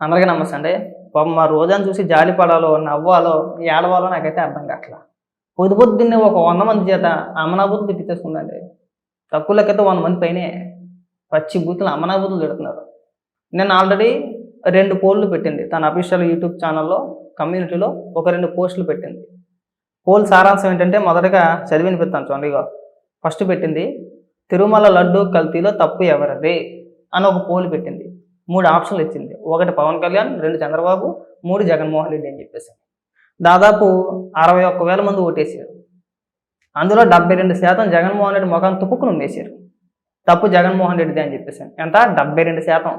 అందరికీ నమస్తే అండి. పాపం మా రోజాను చూసి జాలిపడాలో నవ్వాలో ఏడవాలో నాకైతే అర్థం కావట్లా పొద్దు పొద్దున్నే ఒక వంద మంది చేత అమనాభూతులు తిట్టించేసుకుందండి. తక్కువ లెక్కతో వంద మంది పైనే పచ్చి బూతులు అమనాభూతులు తిడుతున్నారు. నేను ఆల్రెడీ రెండు పోల్లు పెట్టింది. తన అఫీషియల్ యూట్యూబ్ ఛానల్లో కమ్యూనిటీలో ఒక రెండు పోస్టులు పెట్టింది. పోల్ సారాంశం ఏంటంటే మొదటగా చదివినిపిస్తాను చూడండి ఇగో. ఫస్ట్ పెట్టింది తిరుమల లడ్డు కల్తీలో తప్పు ఎవరిది? అని ఒక పోల్ పెట్టింది. మూడు ఆప్షన్లు ఇచ్చింది. ఒకటి పవన్ కళ్యాణ్ రెండు చంద్రబాబు మూడు జగన్మోహన్ రెడ్డి అని చెప్పేసి. దాదాపు అరవై ఒక్క వేల మంది ఓటేసారు. అందులో డెబ్బై రెండు శాతం జగన్మోహన్ రెడ్డి ముఖం తుప్పుకుని ఉమ్మేశారు తప్పు జగన్మోహన్ రెడ్డిది అని చెప్పేసి. ఎంత? డెబ్బై రెండు శాతం.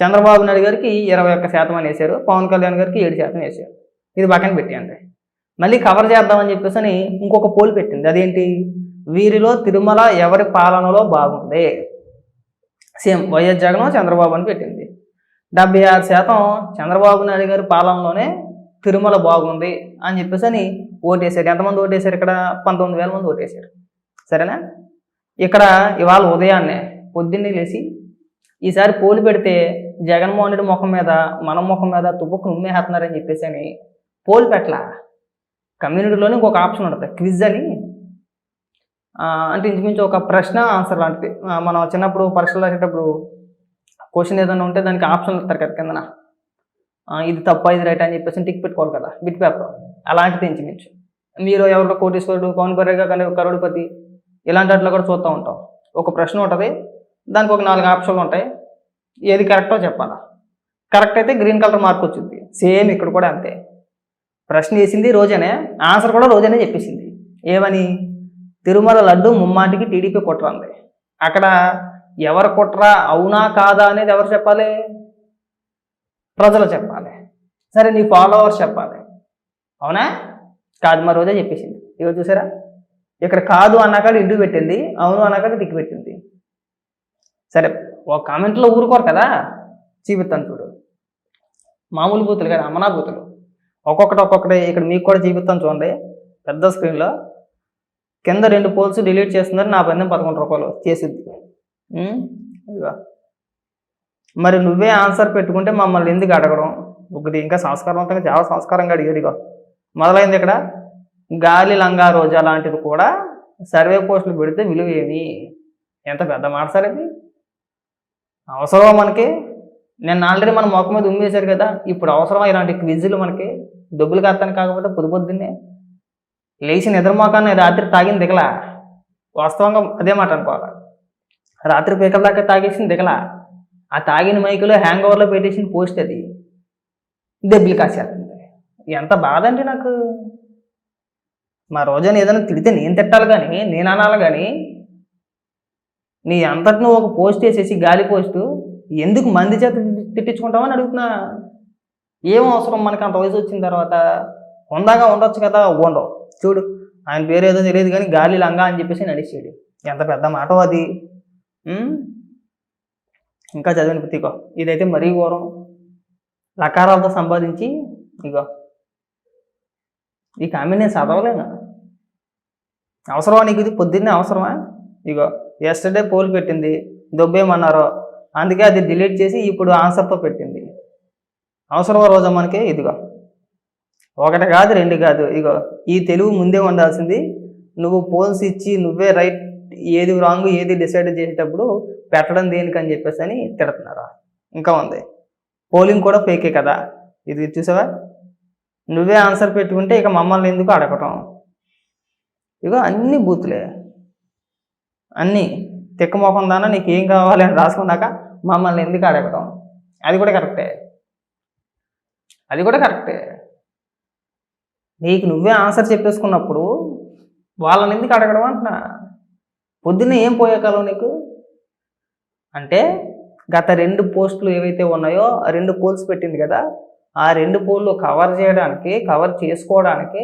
చంద్రబాబు నాయుడు గారికి ఇరవై ఒక్క శాతం అని వేశారు. పవన్ కళ్యాణ్ గారికి ఏడు శాతం వేశారు. ఇది పక్కన పెట్టేయండి. మళ్ళీ కవర్ చేద్దామని చెప్పేసి అని ఇంకొక పోల్ పెట్టింది. అదేంటి? వీరిలో తిరుమల ఎవరి పాలనలో బాగుంది? సేమ్ వైఎస్ జగన్ చంద్రబాబు అని పెట్టింది. డెబ్బై ఆరు శాతం చంద్రబాబు నాయుడు గారి పాలనలోనే తిరుమల బాగుంది అని చెప్పేసి అని ఓటేశారు. ఎంతమంది ఓటేశారు ఇక్కడ? పంతొమ్మిది వేల మంది ఓటేశారు. సరేనా? ఇక్కడ ఇవాళ ఉదయాన్నే పొద్దున్నే లేచి ఈసారి పోలు పెడితే జగన్మోహన్ రెడ్డి ముఖం మీద మన ముఖం మీద తుప్పుకు ఉమ్మేస్తున్నారని చెప్పేసి అని పోలు పెట్టలా? కమ్యూనిటీలోనే ఇంకొక ఆప్షన్ ఉంటుంది క్విజ్ అని. అంటే ఇంచుమించు ఒక ప్రశ్న ఆన్సర్ లాంటిది. మనం చిన్నప్పుడు పరీక్షలు రాసేటప్పుడు క్వశ్చన్ ఏదైనా ఉంటే దానికి ఆప్షన్లు ఇస్తారు కదా కిందన. ఇది తప్ప ఇది రైట్ అని చెప్పేసి టిక్ పెట్టుకోవాలి కదా బిట్ పేపర్. అలాంటిది ఇంచుమించు. మీరు ఎవరిలో కోటీశ్వరుడు పవన్ కళ్యాణ్ కానీ కరోడిపతి ఇలాంటి వాటిలో కూడా చూస్తూ ఉంటాం. ఒక ప్రశ్న ఉంటుంది దానికి ఒక నాలుగు ఆప్షన్లు ఉంటాయి. ఏది కరెక్టో చెప్పాలా? కరెక్ట్ అయితే గ్రీన్ కలర్ మార్క్ వచ్చింది. సేమ్ ఇక్కడ కూడా అంతే. ప్రశ్న వేసింది రోజనే ఆన్సర్ కూడా రోజనే చెప్పేసింది. ఏమని? తిరుమల లడ్డు ముమ్మాటికి టీడీపీ కొట్టరంది. అక్కడ ఎవరు కుట్రా అవునా కాదా అనేది ఎవరు చెప్పాలి? ప్రజలు చెప్పాలి. సరే నీ ఫాలోవర్స్ చెప్పాలి. అవునా? కాదు మా రోజే చెప్పేసింది. ఇవి చూసారా? ఇక్కడ కాదు అన్నాకాడ ఇడ్డు పెట్టింది అవును అన్నాకాడ టిక్ పెట్టింది. సరే ఒక కామెంట్లో ఊరుకోరు కదా? చూపిస్తాను చూడు. మామూలు బూతులు కదా అమ్మనా బూతులు. ఒక్కొక్కటి ఒక్కొక్కటి ఇక్కడ మీకు కూడా చూపిస్తాను చూడండి. పెద్ద స్క్రీన్లో కింద రెండు పోల్స్ డిలీట్ చేస్తుందని నా పందెం పదకొండు రూపాయలు చేసిద్ది మరి నువ్వే ఆన్సర్ పెట్టుకుంటే మమ్మల్ని ఎందుకు అడగడం? ఒకటి ఇంకా సంస్కారవంతంగా చాలా సంస్కారంగా అడిగారు మొదలైంది ఇక్కడ. గాలి లంగా రోజా లాంటిది కూడా సర్వే పోస్టులు పెడితే విలువ ఏమి? ఎంత పెద్ద మాట సార్ ఇది? అవసరమా మనకి? నేను ఆల్రెడీ మన మొక్క మీద ఉమ్మేశారు కదా. ఇప్పుడు అవసరమా ఇలాంటి క్విజులు మనకి? డబ్బులు కత్తాను కాకపోతే పొద్దు పొద్దున్నే. లేచి నిద్ర మొఖాన్ని రాత్రి తాగింది దిగలా. వాస్తవంగా అదే మాట అనుకోవాలి? రాత్రి పీకల దాకా తాగేసింది దిగలా. ఆ తాగిన మైకులో హ్యాంగ్ ఓవర్లో పెట్టేసిన పోస్ట్ అది. దెబ్బలు కాసేస్తుంది. ఎంత బాధ అండి నాకు. మా రోజున ఏదైనా తిడితే నేను తిట్టాలి కానీ నేను అనాలి కానీ నీ అంతటి నువ్వు ఒక పోస్ట్ వేసేసి గాలి పోస్టు ఎందుకు మంది చేత తిట్టి- తిట్టించుకుంటావని అడుగుతున్నా. ఏం అవసరం మనకి అంత వయసు వచ్చిన తర్వాత? ఉందాగా ఉండొచ్చు కదా ఉండవు. చూడు ఆయన పేరు ఏదో తెలియదు కానీ గాలి లంగా అని చెప్పేసి నడిచాడు ఎంత పెద్ద మాట అది. ఇంకా చదివిన పుత్తికో ఇదైతే మరీ ఘోరం. లకారాలతో సంపాదించి ఇగో. ఈ కామెంట్ నేను చదవలేను. అవసరమా నీకు ఇది? పొద్దున్నే అవసరమా? ఇగో. ఎస్టర్డే పోల్ పెట్టింది. దొబ్బేమన్నారు అందుకే అది డిలీట్ చేసి ఇప్పుడు ఆన్సర్తో పెట్టింది. అవసరమా రోజా మనకి? ఇదిగో. ఒకటి కాదు రెండు కాదు. ఇగో. ఈ తెలుగు ముందే ఉండాల్సింది. నువ్వు పోల్స్ ఇచ్చి నువ్వే రైట్ ఏది రాంగ్ ఏది డిసైడ్ చేసేటప్పుడు పెట్టడం దేనికని చెప్పేసి అని తిడుతున్నారు. ఇంకా ఉంది. పోలింగ్ కూడా ఫేకే కదా. ఇది చూసావా? నువ్వే ఆన్సర్ పెట్టుకుంటే ఇక మమ్మల్ని ఎందుకు అడగటం? ఇగో అన్ని బూతులే. అన్నీ. తిక్కమోకం దానా నీకు ఏం కావాలి అని రాసుకున్నాక మమ్మల్ని ఎందుకు అడగటం? అది కూడా కరెక్టే అది కూడా కరెక్టే నీకు నువ్వే ఆన్సర్ చెప్పేసుకున్నప్పుడు వాళ్ళని ఎందుకు అడగడం అంటున్నా? పొద్దున్న ఏం పోయే కాలం నీకు? అంటే గత రెండు పోస్టులు ఏవైతే ఉన్నాయో ఆ రెండు పోల్స్ పెట్టింది కదా? ఆ రెండు పోల్లు కవర్ చేయడానికి కవర్ చేసుకోవడానికి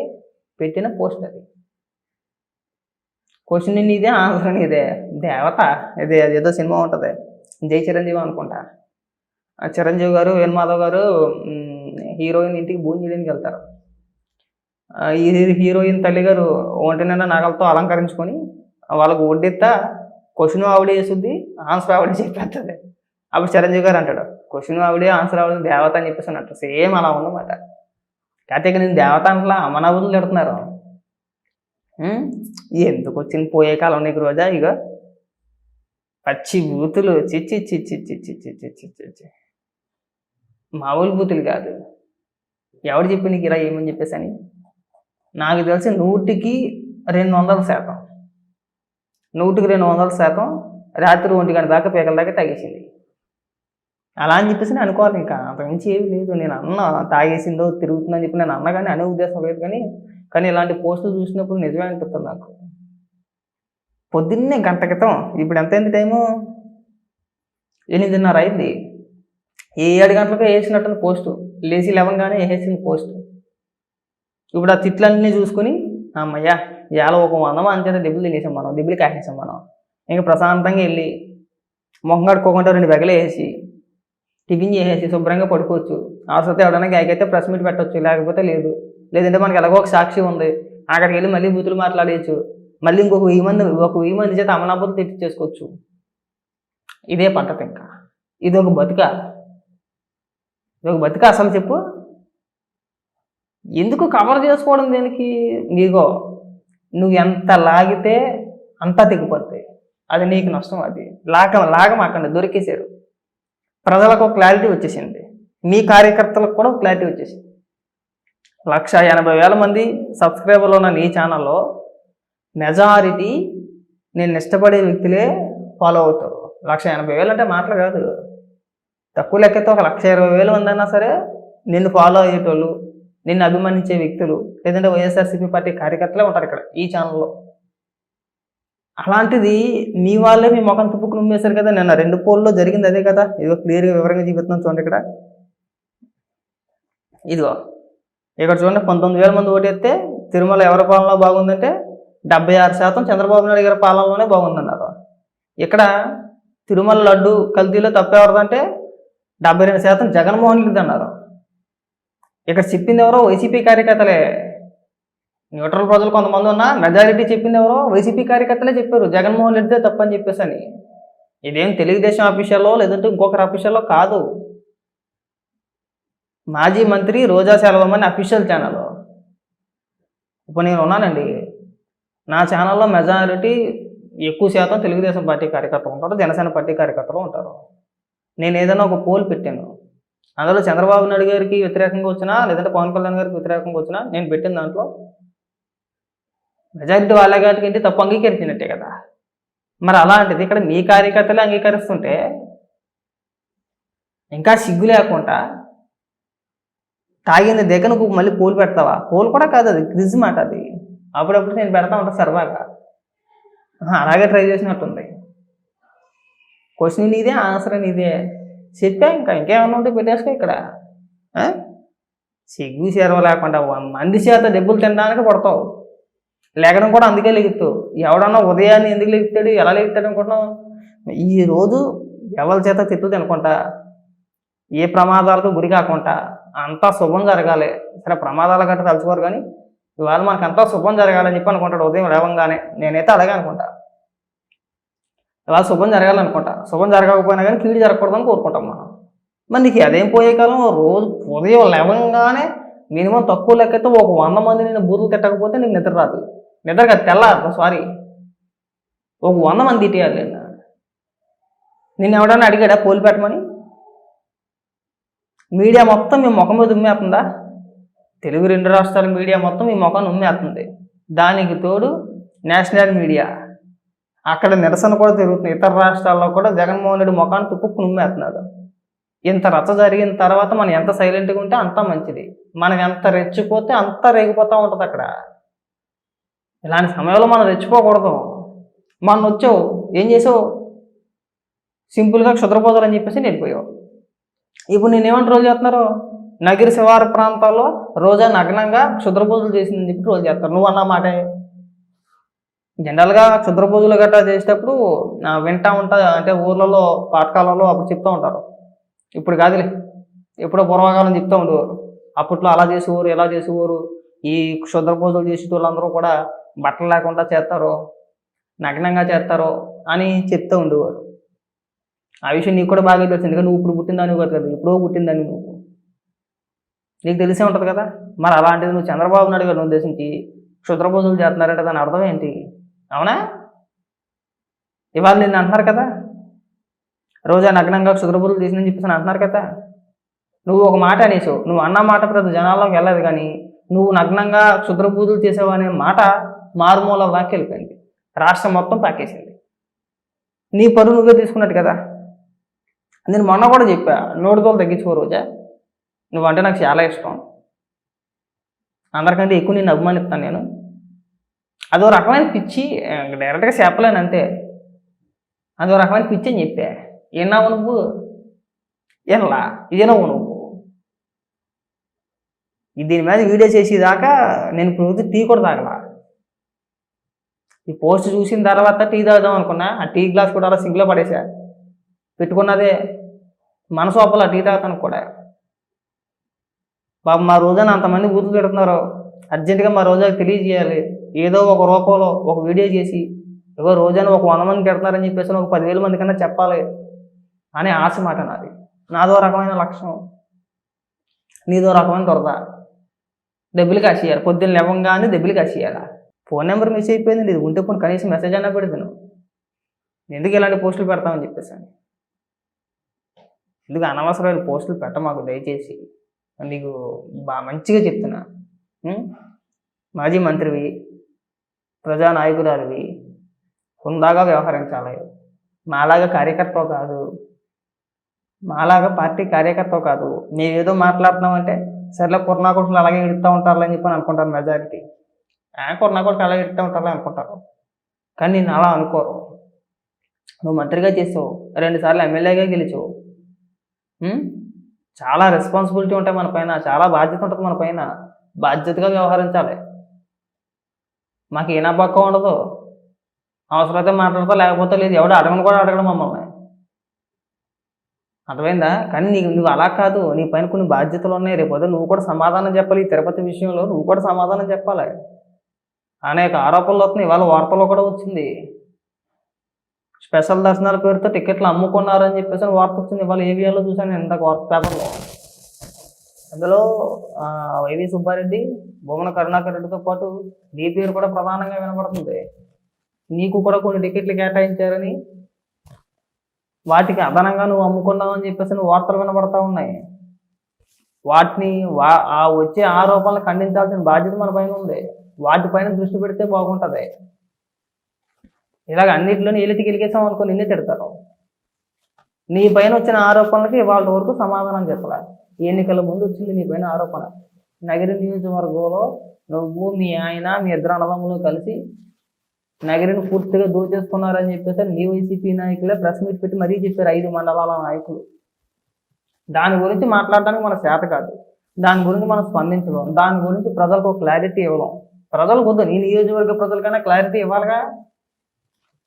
పెట్టిన పోస్ట్ అది. క్వశ్చన్ నీదే ఆన్సర్ నీదే. దేవత ఇది అదేదో సినిమా ఉంటుంది. జై చిరంజీవి అనుకుంటా. చిరంజీవి గారు వేణుమాధవ్ గారు హీరోయిన్ ఇంటికి భోజనం చేయడానికి వెళ్తారు ఈ హీరోయిన్ తల్లి గారు ఒంటి నిండా నగలతో అలంకరించుకొని వాళ్ళకు వడ్డిస్తా క్వశ్చన్ ఆవిడ వేసుద్ది ఆన్సర్ ఆవిడే చెప్పేస్తుంది అప్పుడు చిరంజీవి గారు అంటాడు క్వశ్చన్ ఆవిడే ఆన్సర్ ఆవిడ దేవత అని చెప్పేసి అన్నట్టు సేమ్ అలా ఉందన్నమాట కాకపోతే ఇక నేను దేవత అంటలా అమనవులు తిడుతున్నారు ఎందుకు వచ్చింది పోయే కాలం నీకు రోజా ఇక పచ్చి బూతులు చిచ్చి చిచ్చి చిచ్చి చిచ్చి చిచ్చి చి మామూలు బూతులు కాదు ఎవడు చెప్పి నీకు ఇలా ఏమని చెప్పేసి అని నాకు తెలిసి నూటికి రెండు వందల శాతం నూటికి రెండు వందల శాతం రాత్రి ఒంటి గంట దాకా పీకల దాకా తాగేసింది. అలా అని చెప్పేసి నేను అనుకోవాలి ఇంకా. అంతకుమించి ఏమి లేదు. నేను అన్న తాగేసిందో తిరుగుతుందని చెప్పి నేను అన్న కానీ అనే ఉద్దేశం లేదు కానీ కానీ ఇలాంటి పోస్టులు చూసినప్పుడు నిజమే అనిపిస్తుంది నాకు. పొద్దున్నే గంట క్రితం ఇప్పుడు ఎంత టైము? ఎనిమిదిన్నర అయింది. ఏ ఏడు గంటలకు వేసినట్టుంది పోస్టు. లేచి లెవెన్ కానీ వేసేసింది పోస్ట్. ఇప్పుడు ఆ తిట్లన్నీ చూసుకొని అమ్మయ్యా ఇవాళ ఒక వంద అంచేత డబ్బులు తినేసాం మనం డబ్బులు కాసేసాం మనం. ఇంకా ప్రశాంతంగా వెళ్ళి మొహం కడుక్కోకుండా రెండు వెగలు వేసి టిఫిన్ చేసేసి శుభ్రంగా పడుకోవచ్చు. అవసరం ఎవడైనా గాయకైతే ప్రెస్ మీట్ పెట్టొచ్చు లేకపోతే లేదు. లేదంటే మనకి ఎలాగో ఒక సాక్షి ఉంది. అక్కడికి వెళ్ళి మళ్ళీ బూతులు మాట్లాడేయచ్చు. మళ్ళీ ఇంకొక వెయ్యి మంది ఒక వెయ్యి మంది చేత అమలాబుద్ధి తెప్పించేసుకోవచ్చు ఇదే పద్ధతి ఇంకా. ఇది ఒక బతుక. ఇది ఒక బతుక అసలు చెప్పు. ఎందుకు కవర్ చేసుకోవడం దేనికి? నీగో నువ్వు ఎంత లాగితే అంత తెగిపోతాయి అది నీకు నష్టం అది. లాగ లాగమాకండి దొరికేశారు ప్రజలకు క్లారిటీ వచ్చేసింది. మీ కార్యకర్తలకు కూడా క్లారిటీ వచ్చేసింది. లక్ష ఎనభై వేల మంది సబ్స్క్రైబర్లు ఉన్న నీ ఛానల్లో మెజారిటీ నేను ఇష్టపడే వ్యక్తులే ఫాలో అవుతారు. లక్ష ఎనభై వేలు అంటే మాటలు కాదు. తక్కువ లెక్కతో ఒక లక్ష ఇరవై వేలు ఉందన్నా సరే నిన్ను ఫాలో అయ్యేటోళ్ళు నిన్ను అభిమానించే వ్యక్తులు లేదంటే వైఎస్ఆర్సీపీ పార్టీ కార్యకర్తలే ఉంటారు ఇక్కడ ఈ ఛానల్లో. అలాంటిది మీ వాళ్ళే మీ ముఖం తుప్పుకు నుమ్మేశారు కదా నిన్న. రెండు పోల్లో జరిగింది అదే కదా. ఇదిగో క్లియర్గా వివరంగా చూపిస్తున్నాం చూడండి ఇక్కడ. ఇదిగో ఇక్కడ చూడండి పంతొమ్మిది వేల మంది ఓటేస్తే తిరుమల ఎవరి పాలనలో బాగుందంటే డెబ్బై ఆరు శాతం చంద్రబాబు నాయుడు గారి పాలనలోనే బాగుందన్నారు. ఇక్కడ తిరుమల లడ్డు కల్తీలో తప్పెవరదంటే డెబ్బై రెండు శాతం జగన్మోహన్ రెడ్డి అన్నారు. ఇక్కడ చెప్పింది ఎవరో వైసీపీ కార్యకర్తలే. న్యూట్రల్ ప్రజలు కొంతమంది ఉన్నా మెజారిటీ చెప్పింది ఎవరో వైసీపీ కార్యకర్తలే చెప్పారు. జగన్మోహన్ రెడ్డిదే తప్పని చెప్పేసి అని ఇదేం తెలుగుదేశం ఆఫీషియల్లో లేదంటే ఇంకొకరి ఆఫీషియల్లో కాదు. మాజీ మంత్రి రోజా సెలవం అని అఫీషియల్ ఛానల్. ఇప్పుడు నేను ఉన్నానండి. నా ఛానల్లో మెజారిటీ ఎక్కువ శాతం తెలుగుదేశం పార్టీ కార్యకర్తలు ఉంటారు. జనసేన పార్టీ కార్యకర్తలు ఉంటారు. నేను ఏదైనా ఒక పోల్ పెట్టాను. అందులో చంద్రబాబు నాయుడు గారికి వ్యతిరేకంగా వచ్చినా లేదంటే పవన్ కళ్యాణ్ గారికి వ్యతిరేకంగా వచ్చినా నేను పెట్టిన దాంట్లో మెజారిటీ వాళ్ళ గారికి ఏంటి తప్పు అంగీకరించినట్టే కదా. మరి అలాంటిది ఇక్కడ మీ కార్యకర్తలే అంగీకరిస్తుంటే ఇంకా సిగ్గు లేకుండా తాగింది దగ్గర నువ్వు మళ్ళీ పూలు పెడతావా? పూలు కూడా కాదు అది క్రిజ్ మాట అది. అప్పుడప్పుడు నేను పెడతా ఉంటా సరదాగా అలాగే ట్రై చేసినట్టుంది. క్వశ్చన్ నీదే ఆన్సర్ నీదే. చెప్పా ఇంకా ఇంకేమైనా ఉంటే పెట్టేసుకో ఇక్కడ. సిగ్గు చేరవ లేకుండా మంది చేత డబ్బులు తినడానికి పడతావు. లేకడం కూడా అందుకే లెగుతావు ఎవడన్నా ఉదయాన్నే ఎందుకు లెగుతాడు ఎలా లెగుతాడు అనుకుంటున్నావు? ఈ రోజు ఎవరి చేత తిట్లు తినకుండా ఏ ప్రమాదాలకు గురి కాకుండా అంతా శుభం జరగాలి. సరే ప్రమాదాలు గట్రా తలుచుకోరు కానీ ఇవాళ మనకు అంతా శుభం జరగాలని చెప్పి అనుకుంటాడు ఉదయం లేవంగానే. నేనైతే అలాగే అనుకుంటా. ఇలా శుభం జరగాలనుకుంటా. శుభం జరగకపోయినా కానీ కీడు జరగకూడదని కోరుకుంటాం మనం. మరి నీకు అదేం పోయే కాలం? రోజు ఉదయం లేవంగానే మినిమం తక్కువ లెక్కైతే ఒక వంద మంది నేను బూతులు తిట్టకపోతే నీకు నిద్ర రాదు. నిద్ర కాదు తెల్లారు సారీ ఒక వంద మంది తిట్టేయాలి నేను నిన్ను ఎవడన్నా అడిగాడా పోలు పెట్టమని? మీడియా మొత్తం మీ ముఖం మీద ఉమ్మేస్తుందా? తెలుగు రెండు రాష్ట్రాల మీడియా మొత్తం మీ ముఖాన్ని ఉమ్మేస్తుంది. దానికి తోడు నేషనల్ మీడియా. అక్కడ నిరసన కూడా జరుగుతుంది ఇతర రాష్ట్రాల్లో కూడా జగన్మోహన్ రెడ్డి ముఖాన్ని తుప్పుకు నుమ్మేస్తున్నారు ఇంత రచ్చ జరిగిన తర్వాత మనం ఎంత సైలెంట్గా ఉంటే అంత మంచిది. మనం ఎంత రెచ్చిపోతే అంత రేగిపోతూ ఉంటుంది అక్కడ. ఇలాంటి సమయంలో మనం రెచ్చిపోకూడదు. మొన్న వచ్చావు. ఏం చేసావు? సింపుల్గా క్షుద్రపోదాలు అని చెప్పేసి వెళ్ళిపోయావు. ఇప్పుడు నేనేమంటే రోజు చేస్తున్నారు? నగిరి శివారు ప్రాంతాల్లో రోజా నగ్నంగా క్షుద్రపూజలు చేసిందని చెప్పి రోజు చేస్తారు. నువ్వు అన్న మాటే. జనరల్గా క్షుద్ర పూజలు గట్రా చేసేటప్పుడు వింటా ఉంటా అంటే ఊర్లలో పాఠకాలలో అప్పుడు చెప్తూ ఉంటారు. ఇప్పుడు కాదులే ఎప్పుడో పూర్వకాలం చెప్తూ ఉండేవారు అప్పట్లో అలా చేసేవారు ఇలా చేసేవారు. ఈ క్షుద్ర పూజలు చేసే వాళ్ళందరూ కూడా బట్టలు లేకుండా చేస్తారు నగ్నంగా చేస్తారు అని చెప్తూ ఉండేవారు. ఆ విషయం నీకు కూడా బాగా తెలుసు ఎందుకంటే నువ్వు ఇప్పుడు పుట్టిందాన్ని కాదు కదా ఎప్పుడో పుట్టిందని నువ్వు. నీకు తెలిసే ఉంటుంది కదా. మరి అలాంటిది నువ్వు చంద్రబాబు నాయుడు గారిని ఉద్దేశించి పూజలు చేస్తున్నారంటే దాని అర్థం ఏంటి? అవునా? ఇవాళ నిన్ను అంటున్నారు కదా. రోజా నగ్నంగా క్షుద్రబోధులు తీసిందని చెప్పేసి అంటున్నారు కదా. నువ్వు ఒక మాట అనేసావు. నువ్వు అన్న మాట ప్రతి జనాల్లోకి వెళ్ళదు కానీ నువ్వు నగ్నంగా క్షుద్రబూతులు చేసావు అనే మాట మారుమూల దాకా వెళ్ళిపోయింది రాష్ట్రం మొత్తం పాకేసింది. నీ పరువు నువ్వే తీసుకున్నట్టు కదా. నేను మొన్న కూడా చెప్పా నోటితోలు తగ్గించుకో రోజా. నువ్వంటే నాకు చాలా ఇష్టం. అందరికంటే ఎక్కువ నేను అభిమానిస్తాను నేను. అదో రకమైన పిచ్చి డైరెక్ట్గా చెప్పలేను అంతే. అదో రకమైన పిచ్చి అని చెప్పా. ఏనావు నువ్వు? ఎలా ఇదేనావు నువ్వు? దీని మీద వీడియో చేసేదాకా నేను ఇప్పుడు టీ కూడా తాగలా. ఈ పోస్ట్ చూసిన తర్వాత టీ తాగుదాం అనుకున్నా ఆ టీ గ్లాస్ కూడా అలా సింక్లో పడేసా. పెట్టుకున్నదే మనసు లోపల టీ తాగుతాను కూడా. బాబు మా రోజున అంతమంది బూతులు పెడుతున్నారు అర్జెంటుగా మా రోజు తెలియజేయాలి. ఏదో ఒక రూపంలో ఒక వీడియో చేసి ఏదో రోజాను ఒక వంద మంది పెడుతున్నారని చెప్పేసి ఒక పదివేల మంది కన్నా చెప్పాలి అనే ఆశ మాట నాది. నాదో రకమైన లక్ష్యం నీదో రకమైన దొరద. డబ్బులు కాసేయాలి. పొద్దున్న లేవంగానే డబ్బులు కాసేయాలి. ఫోన్ నెంబర్ మిస్ అయిపోయింది. ఇది ఉంటే పోనీ కనీసం మెసేజ్ అన్నా పెడతాను ఎందుకు ఇలాంటి పోస్టులు పెడతామని చెప్పేసి ఎందుకు అనవసరమైన పోస్టులు పెట్ట మాకు దయచేసి. నీకు బాగా మంచిగా చెప్తున్నా. మాజీ మంత్రివి ప్రజానాయకురాలివి హుందాగా వ్యవహరించాలి. మాలాగా కార్యకర్త కాదు. మాలాగా పార్టీ కార్యకర్త కాదు. మేమేదో మాట్లాడుతున్నామంటే సర్లే కొరనా అలాగే ఇడుతూ ఉంటారు అని చెప్పి అనుకుంటారు మెజారిటీ. ఆ కొరనా అలాగే ఇడుతూ ఉంటారు అనుకుంటారు. కానీ నేను అలా అనుకోరు నువ్వు మంత్రిగా చేసావు రెండు సార్లు ఎమ్మెల్యేగా గెలిచావు. చాలా రెస్పాన్సిబిలిటీ ఉంటాయి మన పైన చాలా బాధ్యత ఉంటుంది మన పైన. బాధ్యతగా వ్యవహరించాలి. మాకు ఏ నమ్మకం ఉండదు. అవసరమైతే మాట్లాడతా లేకపోతే లేదు. ఎవడు అడగను కూడా అడగడం మమ్మల్ని. అర్థమైందా? కానీ నీకు నువ్వు అలా కాదు. నీ పైన కొన్ని బాధ్యతలు ఉన్నాయి. రేపు నువ్వు కూడా సమాధానం చెప్పాలి. ఈ తిరుపతి విషయంలో నువ్వు కూడా సమాధానం చెప్పాలి. అనేక ఆరోపణలు వస్తున్నాయి. ఇవాళ వార్తలో కూడా వచ్చింది. స్పెషల్ దర్శనాల పేరుతో టికెట్లు అమ్ముకున్నారని చెప్పేసి వార్త వచ్చింది. ఇవాళ ఏవియాలో చూసాను ఇంత ఇందాక వార్త పేపర్లో. అందులో వైవి సుబ్బారెడ్డి భువన కరుణాకర్ రెడ్డితో పాటు నీ పేరు కూడా ప్రధానంగా వినపడుతుంది. నీకు కూడా కొన్ని టికెట్లు కేటాయించారని వాటికి అదనంగా నువ్వు అమ్ముకున్నావు అని చెప్పేసి నువ్వు వార్తలు వినపడతా ఉన్నాయి. వాటిని వా ఆ వచ్చే ఆరోపణలు ఖండించాల్సిన బాధ్యత మన పైన ఉంది. వాటిపైన దృష్టి పెడితే బాగుంటుంది. ఇలాగ అన్నింటిలోని ఏలిటి గెలిగేసాం అనుకో నిన్నే తిడతారు. నీ పైన వచ్చిన ఆరోపణలకి ఇవాళ వరకు సమాధానం చెప్పలేదు ఎన్నికల ముందు వచ్చింది నీ పైన ఆరోపణ. నగరి నియోజకవర్గంలో నువ్వు మీ ఆయన మీ ఇద్దరు అన్నదమ్ములు కలిసి నగరిని పూర్తిగా దోచేసుకున్నారని చెప్పేసి నీ వైసీపీ నాయకులే ప్రెస్ మీట్ పెట్టి మరీ చెప్పారు ఐదు మండలాల నాయకులు. దాని గురించి మాట్లాడడానికి మన చేత కాదు. దాని గురించి మనం స్పందించడం దాని గురించి ప్రజలకు ఒక క్లారిటీ ఇవ్వడం ప్రజలకు వద్దు. నీ నియోజకవర్గ ప్రజలకైనా క్లారిటీ ఇవ్వాలిగా?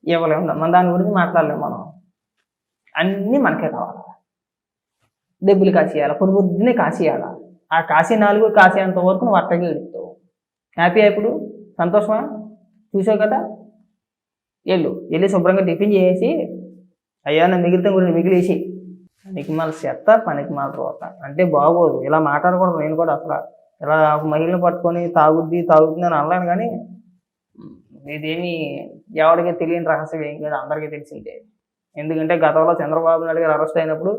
ఇవ్వలేము మన దాని గురించి మాట్లాడలేము మనం. అన్నీ మనకే కావాలి. డబ్బులు కాసేయాలి పొద్దు పొద్దునే కాసేయాలి. ఆ కాసే నాలుగు కాసేంత వరకు నువ్వు అట్టగా ఎడుతావు హ్యాపీ ఇప్పుడు సంతోషమా? చూసావు కదా? వెళ్ళు వెళ్ళి శుభ్రంగా టిఫిన్ చేసి అయ్యా నేను మిగిలితే గురించి మిగిలేసి. పనికి మాల చెత్త పనికి మాల రోత. అంటే బాగోదు ఇలా మాట్లాడకూడదు నేను కూడా అసలు. ఇలా ఒక మహిళను పట్టుకొని తాగుద్ది తాగుద్ది అని అనలేను కానీ ఇదేమి ఎవరికి తెలియని రహస్యం ఏం కాదు అందరికీ తెలిసిందే. ఎందుకంటే గతంలో చంద్రబాబు నాయుడు గారు అరెస్ట్ అయినప్పుడు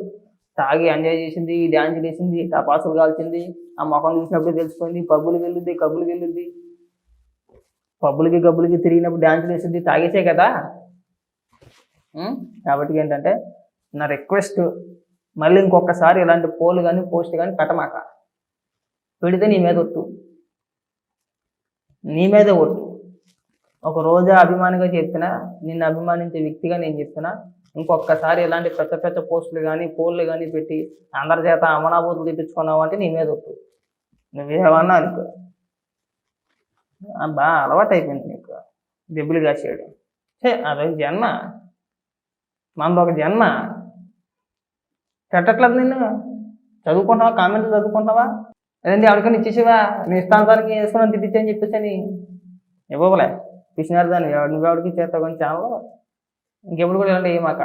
తాగి ఎంజాయ్ చేసింది డ్యాన్స్ చేసింది టపాసులు కాల్చింది ఆ ముఖం చూసినప్పుడు తెలిసిపోయింది పబ్బులకి వెళ్ళింది కబ్బులకి వెళ్ళింది పబ్బులకి గబ్బులకి తిరిగినప్పుడు డ్యాన్స్ వేసింది తాగేసే కదా? కాబట్టి ఏంటంటే నా రిక్వెస్ట్ మళ్ళీ ఇంకొకసారి ఇలాంటి పోల్ కానీ పోస్ట్ కానీ పెట్టమాక. పెడితే నీ మీద ఒట్టు. నీ మీదే ఒట్టు. ఒక రోజా అభిమానిగా చెప్తున్నా నిన్ను అభిమానించే వ్యక్తిగా నేను చెప్తున్నా ఇంకొకసారి ఇలాంటి పెద్ద పెద్ద పోస్టులు కానీ పోల్లు కానీ పెట్టి అందరి చేత అమనాభూతులు తెప్పించుకున్నావు అంటే నీ మీద ఒప్పు. నువ్వేమన్నా అనుకో. బాగా అలవాటు అయిపోయింది నీకు. దెబ్బలు కాసేయడం. సే అదొక జన్మ. మనది ఒక జన్మ. పెట్టట్లేదు నిన్ను. చదువుకుంటావా కామెంట్లు చదువుకుంటావా లేదంటే ఎవరికైనా ఇచ్చేసావా? నీ ఇష్టానుసారికి వేసుకున్నాను తిట్టించని చెప్పేసి అని. ఇవ్వలే పిచ్చినారు దాన్ని ఎవరు నువ్వెవరికి చేస్తావు ఇంకెప్పుడు కూడా ఇలాంటి ఏమాక